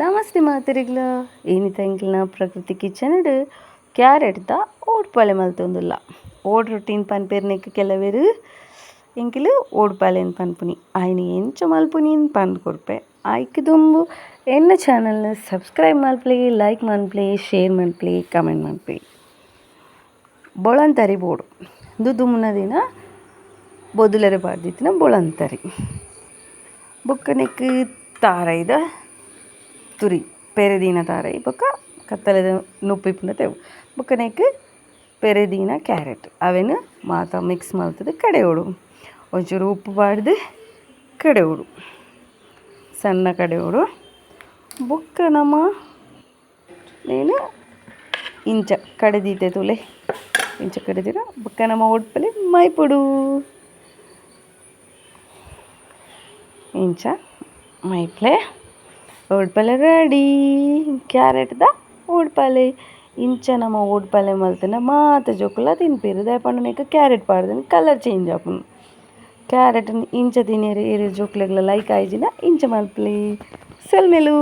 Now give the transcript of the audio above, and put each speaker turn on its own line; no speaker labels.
ನಮಸ್ತೆ ಮಾತಿರಿಗ್ಲ ಏನಿತ ಇಂಕ್ಲಿನ ಪ್ರಕೃತಿ kitchen the ಓಡ್ಪಾಲೆ ಮಲ್ತೊಂದುಲ್ಲ ಓಡ್ ರೊಟ್ಟಿನ್ ಪನ್ಪೆರ್ನಿಕ್ ಕೆಲವೆರ್. ಎಂಕಿಲ್ ಓಡ್ಪಾಲೆನ್ ಪನ್ಪುನಿ ಆಯ್ನ ಎಂಚ ಮಲ್ಪುನಿನ್ ಪಂದ್ ಕೊರ್ಪೆ ಆಯ್ಕೆ ದುಂಬು. ಎನ್ನ ಚಾನಲ್ನ ಸಬ್ಸ್ಕ್ರೈಬ್ ಮಲ್ಪ್ಲಿ ಲೈಕ್ ಮನ್ಪ್ಲಿ ಶೇರ್ ಮನ್ಪ್ಲಿ ಕಮೆಂಟ್ ಮನ್ಪ್ಲಿ ಬೊಳಂತರಿ ಬೋಡು. ದುಮ್ನ ದಿನ ಬೊದುಲೆರೆ ಪಾಡ್ದಿತ್ತಿನ ಬೊಳಂತರಿ. ಬೊಕ್ಕ ತಾರೈದ ತುರಿ ಪೆರೆದೀನ ತಾರೈ ಬೊಕ್ಕ ಕತ್ತಲೆದ ನುಪ್ಪಿಪ್ಪುನ ತೆವು ಬೊಕ್ಕ ನೆಕ್ ಪೆರೆದೀನ ಕ್ಯಾರೆಟ್. ಅವೆನ್ ಮಾತ ಮಿಕ್ಸ್ ಮಲ್ತುದು ಕಡೆಯೋಡು. ಒಂಚೂರು ಉಪ್ಪು ಪಾಡ್ದು ಕಡೆಯೋಡು. ಸಣ್ಣ ಕಡೆ ಕಡೆಯೋಡು. ಬೊಕ್ಕ ನಮ నేను ಇಂಚ ಕಡೆದೀತೆ ತುಲೆ. ಇಂಚ ಕಡೆದಿರ, ಬೊಕ್ಕ ನಮ್ಮ ಒಡ್ಪಲೆ ಮೈಪೊಡು. ಇಂಚ ಮೈಪ್ಲೆ. ಓಡ್ಪಲೆ ರೆಡಿ ಕ್ಯಾರೆಟ್ದ ಓಡ್ಪಲ್ಲೆ. ಇಂಚ ನಮ ಓಡ್ಪಲ್ಲೆ ಮಲ್ತುನ ಮಾತ ಜೋಕುಲ ತಿನ್ಪೆರ್. ದಾಯೆ ಪಂಡ ನೆಕ್ ಕ್ಯಾರೆಟ್ ಪಾಡ್ದಿನ ಕಲರ್ ಚೇಂಜ್ ಆಪುಂಡು ಕ್ಯಾರೆಟ್ ಇಂಚ ತಿನಿಯೆರೆ ಏರೆ ಜೋಕ್ಲೆಗ್ಲ ಲೈಕ್ ಆಯ್ಜಿನ ಇಂಚ ಮಲ್ಪಲೆ. ಸೆಲ್ಮೆಲು